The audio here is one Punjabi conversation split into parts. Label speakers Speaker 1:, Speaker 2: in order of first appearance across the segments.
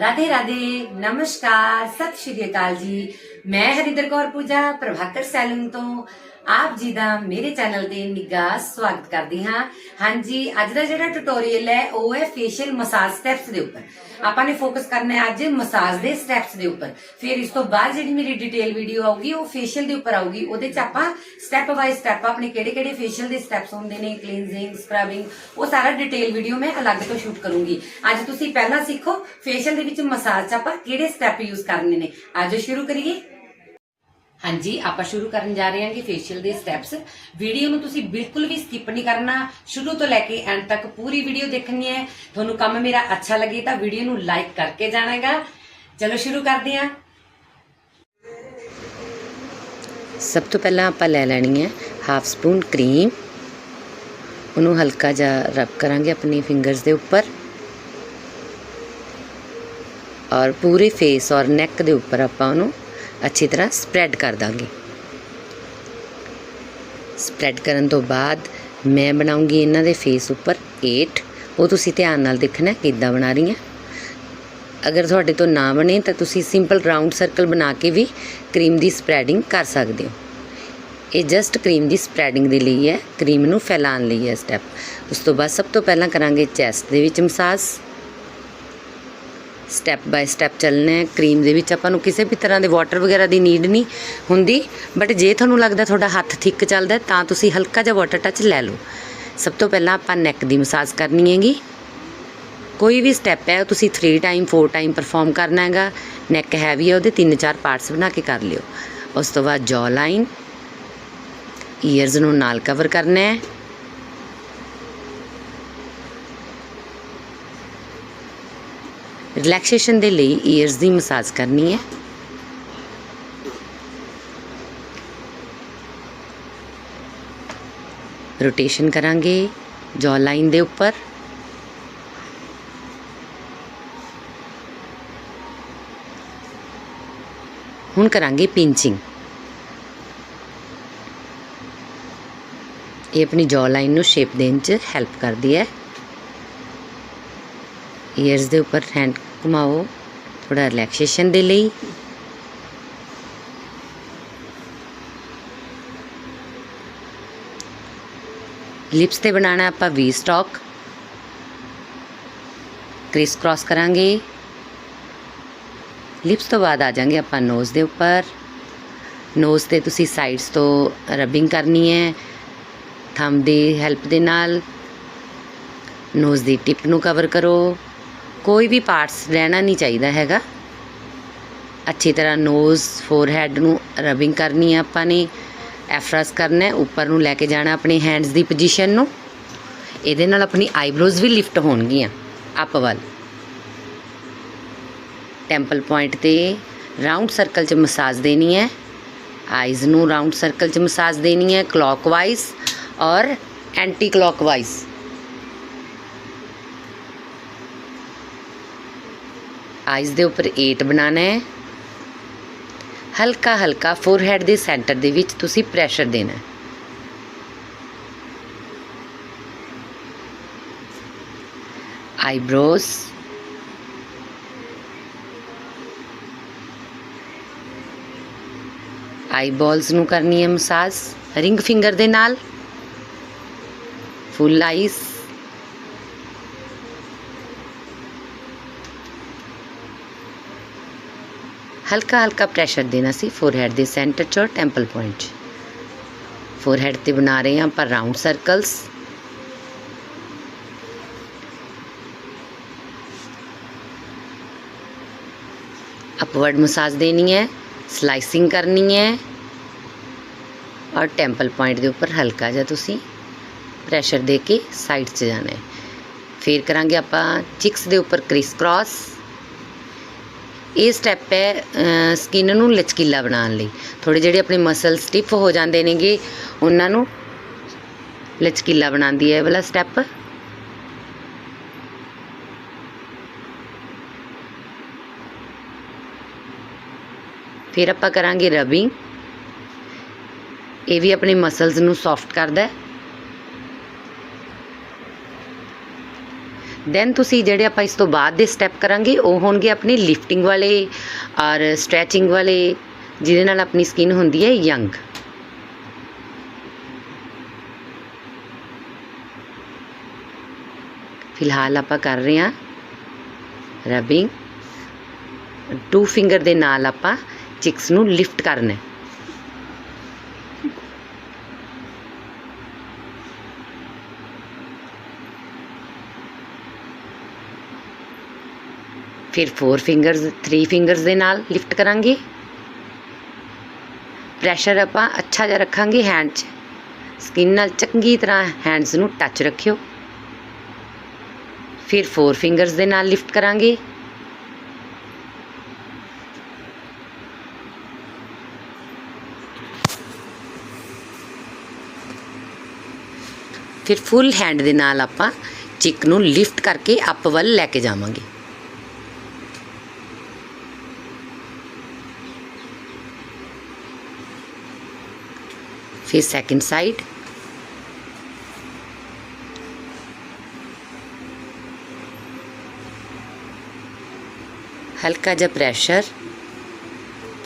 Speaker 1: ਰਾਧੇ ਰਾਧੇ ਨਮਸਕਾਰ ਸਤਿ ਸ਼੍ਰੀ ਅਕਾਲ ਜੀ। ਮੈਂ ਹਰਿੰਦਰ ਕੌਰ ਪੂਜਾ ਪ੍ਰਭਾਕਰ ਸੈਲੂਨ ਤੋਂ। ਆਪ ਜੀ ਦਾ ਮੇਰੇ ਚੈਨਲ ਤੇ ਨਿੱਘਾ ਸਵਾਗਤ ਕਰਦੀ ਹਾਂ। ਹਾਂਜੀ, ਅੱਜ ਦਾ ਜਿਹੜਾ ਟਿਊਟੋਰੀਅਲ ਹੈ, ਉਹ ਹੈ ਫੇਸ਼ੀਅਲ ਮਸਾਜ ਸਟੈਪਸ ਦੇ ਉੱਪਰ। ਆਪਾਂ ਨੇ ਫੋਕਸ ਕਰਨਾ ਹੈ ਅੱਜ ਮਸਾਜ ਦੇ ਸਟੈਪਸ ਦੇ ਉੱਪਰ। ਫਿਰ ਇਸ ਤੋਂ ਬਾਅਦ ਜਿਹੜੀ ਮੇਰੀ ਡਿਟੇਲ ਵੀਡੀਓ ਆਊਗੀ, ਉਹ ਫੇਸ਼ੀਅਲ ਦੇ ਉੱਪਰ ਆਊਗੀ। ਉਹਦੇ ਚ ਆਪਾਂ ਸਟੈਪ ਬਾਈ ਸਟੈਪ ਆਪਣੇ ਕਿਹੜੇ ਕਿਹੜੇ ਫੇਸ਼ੀਅਲ ਦੇ ਸਟੈਪਸ ਹੁੰਦੇ ਨੇ ਕਲੀਨਜ਼ਿੰਗ ਸਕਰਬਿੰਗ ਉਹ ਸਾਰਾ ਡਿਟੇਲ ਵੀਡੀਓ ਮੈਂ ਅਲੱਗ ਤੋਂ ਸ਼ੂਟ ਕਰੂੰਗੀ। ਅੱਜ ਤੁਸੀਂ ਪਹਿਲਾਂ ਸਿੱਖੋ ਫੇਸ਼ੀਅਲ ਦੇ ਵਿੱਚ ਮਸਾਜ ਚ ਆਪਾਂ ਕਿਹੜੇ ਸਟੈਪ ਯੂਜ਼ ਕਰਨੇ ਨੇ। ਆਜੋ ਸ਼ੁਰੂ ਕਰੀਏ। ਹਾਂਜੀ, ਆਪਾਂ ਸ਼ੁਰੂ ਕਰਨ ਜਾ ਰਹੇ ਹਾਂ ਕਿ ਫੇਸ਼ੀਅਲ ਦੇ ਸਟੈਪਸ ਵੀਡੀਓ ਨੂੰ ਤੁਸੀਂ ਬਿਲਕੁਲ ਵੀ ਸਕਿਪ ਨਹੀਂ ਕਰਨਾ। ਸ਼ੁਰੂ ਤੋਂ ਲੈ ਕੇ ਐਂਡ ਤੱਕ ਪੂਰੀ ਵੀਡੀਓ ਦੇਖਣੀ ਹੈ। ਤੁਹਾਨੂੰ ਕੰਮ ਮੇਰਾ ਅੱਛਾ ਲੱਗੇ ਤਾਂ ਵੀਡੀਓ ਨੂੰ ਲਾਈਕ ਕਰਕੇ ਜਾਣਾ ਹੈਗਾ ਚਲੋ ਸ਼ੁਰੂ ਕਰਦੇ ਹਾਂ।
Speaker 2: ਸਭ ਤੋਂ ਪਹਿਲਾਂ ਆਪਾਂ ਲੈ ਲੈਣੀ ਹੈ ਹਾਫ ਸਪੂਨ ਕਰੀਮ ਉਹਨੂੰ ਹਲਕਾ ਜਿਹਾ ਰਬ ਕਰਾਂਗੇ ਆਪਣੀ ਫਿੰਗਰਸ ਦੇ ਉੱਪਰ। ਔਰ ਪੂਰੇ ਫੇਸ ਔਰ ਨੈਕ ਦੇ ਉੱਪਰ ਆਪਾਂ ਉਹਨੂੰ ਅੱਛੀ ਤਰ੍ਹਾਂ ਸਪਰੈਡ ਕਰ ਦਾਂਗੀ। ਸਪਰੈਡ ਕਰਨ ਤੋਂ ਬਾਅਦ ਮੈਂ ਬਣਾਉਂਗੀ ਇਹਨਾਂ ਦੇ ਫੇਸ ਉੱਪਰ 8 ਉਹ ਤੁਸੀਂ ਧਿਆਨ ਨਾਲ ਦੇਖਣਾ ਕਿੱਦਾਂ ਬਣਾ ਰਹੀ ਹਾਂ। ਅਗਰ ਤੁਹਾਡੇ ਤੋਂ ਨਾ ਬਣੇ ਤਾਂ ਤੁਸੀਂ ਸਿੰਪਲ ਰਾਉਂਡ ਸਰਕਲ ਬਣਾ ਕੇ ਵੀ ਕਰੀਮ ਦੀ ਸਪਰੈਡਿੰਗ ਕਰ ਸਕਦੇ ਹੋ। ਇਹ ਜਸਟ ਕਰੀਮ ਦੀ ਸਪਰੈਡਿੰਗ ਦੇ ਲਈ ਹੈ। ਕਰੀਮ ਨੂੰ ਫੈਲਾਉਣ ਲਈ ਹੈ ਸਟੈਪ ਉਸ ਤੋਂ ਬਾਅਦ ਸਭ ਤੋਂ ਪਹਿਲਾਂ ਕਰਾਂਗੇ ਚੈਸਟ ਦੇ ਵਿੱਚ ਮਸਾਜ ਸਟੈਪ ਬਾਈ ਸਟੈਪ ਚੱਲਣਾ ਹੈ। ਕਰੀਮ ਦੇ ਵਿੱਚ ਆਪਾਂ ਨੂੰ ਕਿਸੇ ਵੀ ਤਰ੍ਹਾਂ ਦੇ ਵਾਟਰ ਵਗੈਰਾ ਦੀ ਨੀਡ ਨਹੀਂ ਹੁੰਦੀ। ਬਟ ਜੇ ਤੁਹਾਨੂੰ ਲੱਗਦਾ ਤੁਹਾਡਾ ਹੱਥ ਥਿੱਕ ਚੱਲਦਾ ਤਾਂ ਤੁਸੀਂ ਹਲਕਾ ਜਿਹਾ ਵਾਟਰ ਟੱਚ ਲੈ ਲਓ। ਸਭ ਤੋਂ ਪਹਿਲਾਂ ਆਪਾਂ ਨੈਕ ਦੀ ਮਸਾਜ ਕਰਨੀ ਹੈਗੀ। ਕੋਈ ਵੀ ਸਟੈਪ ਹੈ ਉਹ ਤੁਸੀਂ 3 ਟਾਈਮ 4 ਟਾਈਮ ਪਰਫਾਰਮ ਕਰਨਾ ਹੈਗਾ। ਨੈਕ ਹੈਵੀ ਹੈ, ਉਹਦੇ 3-4 ਪਾਰਟਸ ਬਣਾ ਕੇ ਕਰ ਲਿਓ। ਉਸ ਤੋਂ ਬਾਅਦ ਜੌ ਲਾਈਨ ਈਅਰਸ ਨੂੰ ਨਾਲ ਕਵਰ ਕਰਨਾ ਹੈ। ਰਿਲੈਕਸੇਸ਼ਨ ਦੇ ਲਈ ਈਅਰਸ ਦੀ ਮਸਾਜ ਕਰਨੀ ਹੈ। ਰੋਟੇਸ਼ਨ ਕਰਾਂਗੇ ਜੌ ਲਾਈਨ ਦੇ ਉੱਪਰ। ਹੁਣ ਕਰਾਂਗੇ ਪਿੰਚਿੰਗ ਇਹ ਆਪਣੀ ਜੌ ਲਾਈਨ ਨੂੰ ਸ਼ੇਪ ਦੇਣ 'ਚ ਹੈਲਪ ਕਰਦੀ ਹੈ। ਈਅਰਸ ਦੇ ਉੱਪਰ ਹੈਂਡ ਘੁਮਾਓ ਥੋੜਾ ਰਿਲੈਕਸੇਸ਼ਨ ਦੇ ਲਈ। ਲਿਪਸ ਤੇ ਬਣਾਉਣਾ ਆਪਾਂ ਵੀ ਸਟਾਕ ਕ੍ਰਿਸ ਕ੍ਰਾਸ ਕਰਾਂਗੇ। ਲਿਪਸ ਤੋਂ ਬਾਅਦ ਆ ਜਾਾਂਗੇ ਆਪਾਂ ਨੋਜ਼ ਦੇ ਉੱਪਰ। ਨੋਜ਼ ਤੇ ਤੁਸੀਂ ਸਾਈਡਸ ਤੋਂ ਰਬਿੰਗ ਕਰਨੀ ਹੈ ਥੰਬ ਦੀ ਹੈਲਪ ਦੇ ਨਾਲ। ਨੋਜ਼ ਦੀ ਟਿਪ ਨੂੰ ਕਵਰ ਕਰੋ। ਕੋਈ ਵੀ ਪਾਰਟਸ ਰਹਿਣਾ ਨਹੀਂ ਚਾਹੀਦਾ ਹੈਗਾ। ਅੱਛੀ ਤਰ੍ਹਾਂ ਨੋਜ਼ ਫੋਰਹੈਡ ਨੂੰ ਰਬਿੰਗ ਕਰਨੀ ਹੈ ਆਪਾਂ ਨੇ ਐਫਰਸ ਕਰਨਾ ਹੈ, ਉੱਪਰ ਨੂੰ ਲੈ ਕੇ ਜਾਣਾ ਆਪਣੇ ਹੈਂਡਸ ਦੀ ਪੋਜੀਸ਼ਨ ਨੂੰ। ਇਹਦੇ ਨਾਲ ਆਪਣੀ ਆਈਬ੍ਰੋਜ਼ ਵੀ ਲਿਫਟ ਹੋਣਗੀਆਂ ਅਪ ਵੱਲ। ਟੈਂਪਲ ਪੁਆਇੰਟ ਤੇ ਰਾਉਂਡ ਸਰਕਲ 'ਚ ਮਸਾਜ ਦੇਣੀ ਹੈ। ਆਈਜ਼ ਨੂੰ ਰਾਉਂਡ ਸਰਕਲ 'ਚ ਮਸਾਜ ਦੇਣੀ ਹੈ ਕਲੌਕਵਾਈਜ਼ ਔਰ ਐਂਟੀ ਕਲੌਕਵਾਈਜ਼ ਆਈਜ਼ ਦੇ ਉੱਪਰ 8 ਬਣਾਉਣਾ ਹੈ। ਹਲਕਾ ਹਲਕਾ ਫੋਰਹੈਡ ਦੇ ਸੈਂਟਰ ਦੇ ਵਿੱਚ ਤੁਸੀਂ ਪ੍ਰੈਸ਼ਰ ਦੇਣਾ ਹੈ। ਆਈਬ੍ਰੋਜ਼ ਆਈਬਾਲਸ ਨੂੰ ਕਰਨੀ ਹੈ ਮਸਾਜ ਰਿੰਗ ਫਿੰਗਰ ਦੇ ਨਾਲ। ਫੁੱਲ ਆਈਸ ਹਲਕਾ ਹਲਕਾ ਪ੍ਰੈਸ਼ਰ ਦੇਣਾ ਸੀ ਫੋਰਹੈਡ ਦੇ ਸੈਂਟਰ 'ਚ ਔਰ ਟੈਂਪਲ ਪੁਆਇੰਟ 'ਚ ਫੋਰਹੈਡ ਤੇ ਬਣਾ ਰਹੇ ਹਾਂ ਆਪਾਂ ਰਾਉਂਡ ਸਰਕਲਸ ਅਪਵਰਡ ਮਸਾਜ ਦੇਣੀ ਹੈ ਸਲਾਈਸਿੰਗ ਕਰਨੀ ਹੈ ਔਰ ਟੈਂਪਲ ਪੁਆਇੰਟ ਦੇ ਉੱਪਰ ਹਲਕਾ ਜਿਹਾ ਤੁਸੀਂ ਪ੍ਰੈਸ਼ਰ ਦੇ ਕੇ ਸਾਈਡ 'ਚ ਜਾਣਾ ਹੈ ਫਿਰ ਕਰਾਂਗੇ ਆਪਾਂ ਚਿਕਸ ਦੇ ਉੱਪਰ ਕ੍ਰਿਸ ਕ੍ਰਾਸ ਇਹ ਸਟੈਪ ਹੈ ਸਕਿਨ ਨੂੰ ਲਚਕੀਲਾ ਬਣਾਉਣ ਲਈ। ਥੋੜੇ ਜਿਹੜੇ ਆਪਣੇ ਮਸਲ ਸਟਿਫ ਹੋ ਜਾਂਦੇ ਨੇਗੇ, ਉਹਨਾਂ ਨੂੰ ਲਚਕੀਲਾ ਬਣਾਉਂਦੀ ਹੈ ਇਹ ਵਾਲਾ ਸਟੈਪ ਫਿਰ ਆਪਾਂ ਕਰਾਂਗੇ ਰਬਿੰਗ ਇਹ ਵੀ ਆਪਣੇ ਮਸਲਸ ਨੂੰ ਸੌਫਟ ਕਰਦਾ ਹੈ। ਦੈਨ ਤੁਸੀਂ ਜਿਹੜੇ ਆਪਾਂ ਇਸ ਤੋਂ ਬਾਅਦ ਦੇ ਸਟੈਪ ਕਰਾਂਗੇ, ਉਹ ਹੋਣਗੇ ਆਪਣੇ ਲਿਫਟਿੰਗ ਵਾਲੇ ਔਰ ਸਟ੍ਰੈਚਿੰਗ ਵਾਲੇ, ਜਿਹਦੇ ਨਾਲ ਆਪਣੀ ਸਕਿਨ ਹੁੰਦੀ ਹੈ ਯੰਗ ਫਿਲਹਾਲ ਆਪਾਂ ਕਰ ਰਹੇ ਹਾਂ ਰਬਿੰਗ ਟੂ ਫਿੰਗਰ ਦੇ ਨਾਲ ਆਪਾਂ ਚਿਕਸ ਨੂੰ ਲਿਫਟ ਕਰਨਾ ਹੈ। ਫਿਰ 4 ਫਿੰਗਰਸ 3 ਫਿੰਗਰਸ ਦੇ ਨਾਲ ਲਿਫਟ ਕਰਾਂਗੇ। ਪ੍ਰੈਸ਼ਰ ਆਪਾਂ ਅੱਛਾ ਜਿਹਾ ਰੱਖਾਂਗੇ ਹੈਂਡ 'ਚ। ਸਕਿਨ ਨਾਲ ਚੰਗੀ ਤਰ੍ਹਾਂ ਹੈਂਡਸ ਨੂੰ ਟੱਚ ਰੱਖਿਓ। ਫਿਰ 4 ਫਿੰਗਰਸ ਦੇ ਨਾਲ ਲਿਫਟ ਕਰਾਂਗੇ। ਫਿਰ ਫੁੱਲ ਹੈਂਡ ਦੇ ਨਾਲ ਆਪਾਂ ਚਿਕ ਨੂੰ ਲਿਫਟ ਕਰਕੇ ਅਪ ਵੱਲ ਲੈ ਕੇ ਜਾਵਾਂਗੇ। ਫਿਰ ਸੈਕਿੰਡ ਸਾਈਡ ਹਲਕਾ ਜਿਹਾ ਪ੍ਰੈਸ਼ਰ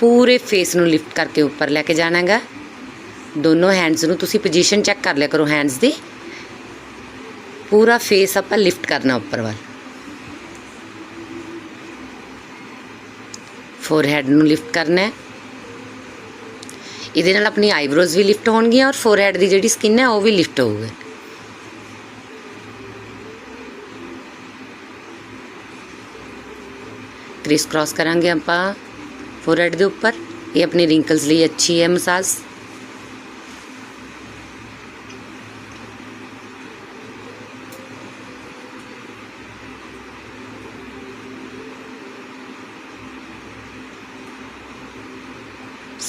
Speaker 2: ਪੂਰੇ ਫੇਸ ਨੂੰ ਲਿਫਟ ਕਰਕੇ ਉੱਪਰ ਲੈ ਕੇ ਜਾਣਾ ਹੈਗਾ ਦੋਨੋਂ ਹੈਂਡਸ ਨੂੰ ਤੁਸੀਂ ਪੋਜੀਸ਼ਨ ਚੈੱਕ ਕਰ ਲਿਆ ਕਰੋ ਹੈਂਡਸ ਦੀ। ਪੂਰਾ ਫੇਸ ਆਪਾਂ ਲਿਫਟ ਕਰਨਾ ਉੱਪਰ ਵੱਲ। ਫੋਰਹੈਡ ਨੂੰ ਲਿਫਟ ਕਰਨਾ ਹੈ। ਇਹਦੇ ਨਾਲ ਆਪਣੀ ਆਈਬ੍ਰੋਜ਼ ਵੀ ਲਿਫਟ ਹੋਣਗੀਆਂ ਔਰ ਫੋਰਹੈਡ ਦੀ ਜਿਹੜੀ ਸਕਿਨ ਹੈ ਉਹ ਵੀ ਲਿਫਟ ਹੋਊਗੀ। ਕ੍ਰਿਸ ਕ੍ਰਾਸ ਕਰਾਂਗੇ ਆਪਾਂ ਫੋਰਹੈਡ ਦੇ ਉੱਪਰ। ਇਹ ਆਪਣੀ ਰਿੰਕਲਸ ਲਈ ਅੱਛੀ ਹੈ ਮਸਾਜ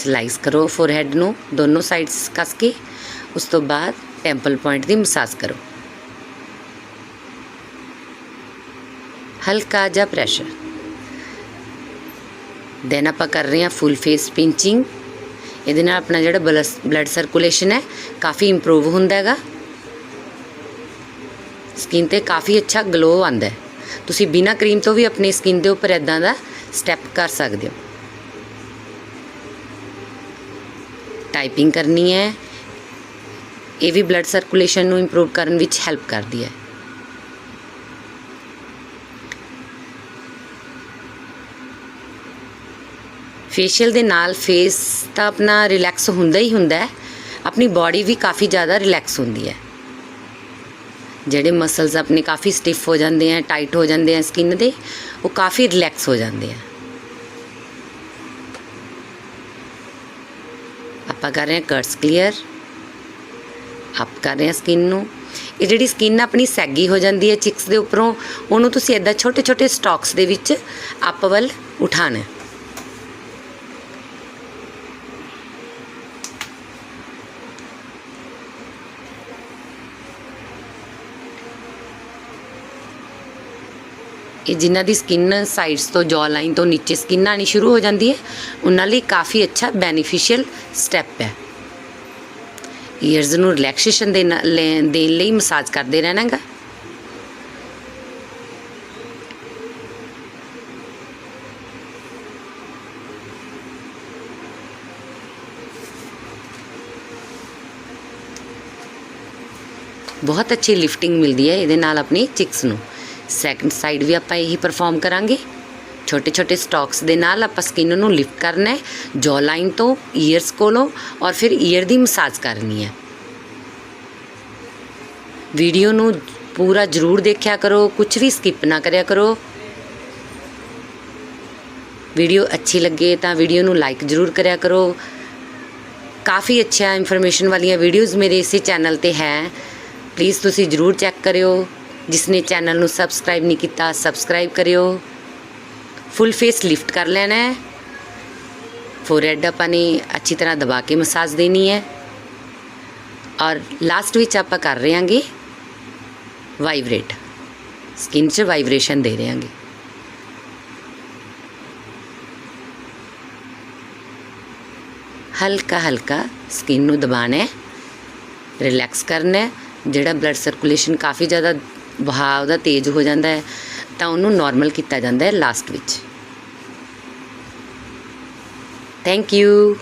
Speaker 2: ਸਲਾਈਸ ਕਰੋ ਫੋਰਹੈਡ ਨੂੰ, ਦੋਨੋਂ ਸਾਈਡਸ ਕੱਸ ਕੇ, ਉਸ ਤੋਂ ਬਾਅਦ ਟੈਂਪਲ ਪੁਆਇੰਟ ਦੀ ਮਸਾਜ ਕਰੋ। ਹਲਕਾ ਜਿਹਾ ਪ੍ਰੈਸ਼ਰ ਦੈਨ ਆਪਾਂ ਕਰ ਰਹੇ ਹਾਂ ਫੁੱਲ ਫੇਸ ਪਿੰਚਿੰਗ ਇਹਦੇ ਨਾਲ ਆਪਣਾ ਜਿਹੜਾ ਬਲੱਡ ਸਰਕੂਲੇਸ਼ਨ ਹੈ, ਕਾਫੀ ਇੰਪਰੂਵ ਹੁੰਦਾ ਹੈਗਾ। ਸਕਿਨ ਤੇ ਕਾਫੀ ਅੱਛਾ ਗਲੋ ਆਉਂਦਾ ਹੈ। ਤੁਸੀਂ ਬਿਨਾ ਕਰੀਮ ਤੋਂ ਵੀ ਆਪਣੀ ਸਕਿਨ ਦੇ ਉੱਪਰ ਇਦਾਂ ਦਾ ਸਟੈਪ ਕਰ ਸਕਦੇ ਹੋ। ਟਾਈਪਿੰਗ ਕਰਨੀ ਹੈ। ਇਹ ਵੀ ਬਲੱਡ ਸਰਕੂਲੇਸ਼ਨ ਨੂੰ ਇੰਪਰੂਵ ਕਰਨ ਵਿੱਚ ਹੈਲਪ ਕਰਦੀ ਹੈ। ਫੇਸ਼ੀਅਲ ਦੇ ਨਾਲ ਫੇਸ ਤਾਂ ਆਪਣਾ ਰਿਲੈਕਸ ਹੁੰਦਾ ਹੀ ਹੁੰਦਾ ਹੈ। ਆਪਣੀ ਬਾਡੀ ਵੀ ਕਾਫੀ ਜ਼ਿਆਦਾ ਰਿਲੈਕਸ ਹੁੰਦੀ ਹੈ। ਜਿਹੜੇ ਮਸਲਸ ਆਪਣੇ ਕਾਫੀ ਸਟਿਫ ਹੋ ਜਾਂਦੇ ਆ ਟਾਈਟ ਹੋ ਜਾਂਦੇ ਆ ਸਕਿਨ ਦੇ, ਉਹ ਕਾਫੀ ਰਿਲੈਕਸ ਹੋ ਜਾਂਦੇ ਆ ਆਪਾਂ ਕਰ ਰਹੇ ਹਾਂ ਕਰਟਸ ਕਲੀਅਰ ਅਪ ਕਰ ਰਹੇ ਹਾਂ ਸਕਿਨ ਨੂੰ। ਇਹ ਜਿਹੜੀ ਸਕਿਨ ਆਪਣੀ ਸੈਗੀ ਹੋ ਜਾਂਦੀ ਹੈ ਚਿਕਸ ਦੇ ਉੱਪਰੋਂ, ਉਹਨੂੰ ਤੁਸੀਂ ਇਦਾਂ ਛੋਟੇ ਛੋਟੇ ਸਟਾਕਸ ਦੇ ਵਿੱਚ ਅਪ ਵੱਲ ਉਠਾਣਾ ਇਹ ਜਿਨ੍ਹਾਂ ਦੀ ਸਕਿਨ ਸਾਈਡਸ ਤੋਂ ਜੌ ਲਾਈਨ ਤੋਂ ਨੀਚੇ ਸਕਿਨ ਆਣੀ ਸ਼ੁਰੂ ਹੋ ਜਾਂਦੀ ਹੈ ਉਹਨਾਂ ਲਈ ਕਾਫੀ ਅੱਛਾ ਬੈਨੀਫੀਸ਼ੀਅਲ ਸਟੈਪ ਹੈ ਈਅਰਸ ਨੂੰ ਰਿਲੈਕਸੇਸ਼ਨ ਦੇ ਦੇਣ ਲਈ ਮਸਾਜ ਕਰਦੇ ਰਹਿਣਾਗਾ ਬਹੁਤ ਅੱਛੀ ਲਿਫਟਿੰਗ ਮਿਲਦੀ ਹੈ ਇਹਦੇ ਨਾਲ ਆਪਣੀ ਚਿਕਸ ਨੂੰ ਸੈਕੰਡ ਸਾਈਡ ਵੀ ਆਪਾਂ ਇਹੀ ਪਰਫਾਰਮ ਕਰਾਂਗੇ। ਛੋਟੇ ਛੋਟੇ ਸਟਾਕਸ ਦੇ ਨਾਲ ਆਪਾਂ ਸਕਿਨ ਨੂੰ ਲਿਫਟ ਕਰਨਾ ਹੈ ਜੌ ਲਾਈਨ ਤੋਂ ਈਅਰਸ ਕੋਲੋਂ ਔਰ ਫਿਰ ਈਅਰ ਦੀ ਮਸਾਜ ਕਰਨੀ ਹੈ। ਵੀਡੀਓ ਨੂੰ ਪੂਰਾ ਜ਼ਰੂਰ ਦੇਖਿਆ ਕਰੋ ਕੁਝ ਵੀ ਸਕਿਪ ਨਾ ਕਰਿਆ ਕਰੋ। ਵੀਡੀਓ ਅੱਛੀ ਲੱਗੇ ਤਾਂ ਵੀਡੀਓ ਨੂੰ ਲਾਈਕ ਜ਼ਰੂਰ ਕਰਿਆ ਕਰੋ। ਕਾਫੀ ਅੱਛਾ ਇਨਫੋਰਮੇਸ਼ਨ ਵਾਲੀਆਂ ਵੀਡੀਓਜ਼ ਮੇਰੇ ਇਸੇ ਚੈਨਲ ਤੇ ਹੈ। ਪਲੀਜ਼ ਤੁਸੀਂ ਜ਼ਰੂਰ ਚੈੱਕ ਕਰਿਓ। ਜਿਸ ਨੇ ਚੈਨਲ ਨੂੰ ਸਬਸਕ੍ਰਾਈਬ ਨਹੀਂ ਕੀਤਾ, ਸਬਸਕ੍ਰਾਈਬ ਕਰਿਓ। ਫੁੱਲ ਫੇਸ ਲਿਫਟ ਕਰ ਲੈਣਾ ਹੈ। ਫੋਰਹੈਡ ਆਪਾਂ ਨੇ ਅੱਛੀ ਤਰ੍ਹਾਂ ਦਬਾ ਕੇ ਮਸਾਜ ਦੇਣੀ ਹੈ। ਔਰ ਲਾਸਟ ਵਿੱਚ ਆਪਾਂ ਕਰ ਰਹੇ ਹਾਂਗੇ ਵਾਈਬ੍ਰੇਟ ਸਕਿਨ 'ਚ ਵਾਈਬ੍ਰੇਸ਼ਨ ਦੇ ਰਹੇ ਹਾਂਗੇ ਹਲਕਾ ਹਲਕਾ ਸਕਿਨ ਨੂੰ ਦਬਾਣਾ ਹੈ। ਰਿਲੈਕਸ ਕਰਨਾ ਹੈ। ਜਿਹੜਾ ਬਲੱਡ ਸਰਕੂਲੇਸ਼ਨ ਕਾਫੀ ਜ਼ਿਆਦਾ ਵਹਾਅ ਉਹਦਾ ਤੇਜ਼ ਹੋ ਜਾਂਦਾ ਹੈ, ਤਾਂ ਉਹਨੂੰ ਨਾਰਮਲ ਕੀਤਾ ਜਾਂਦਾ ਹੈ ਲਾਸਟ ਵਿੱਚ। Thank you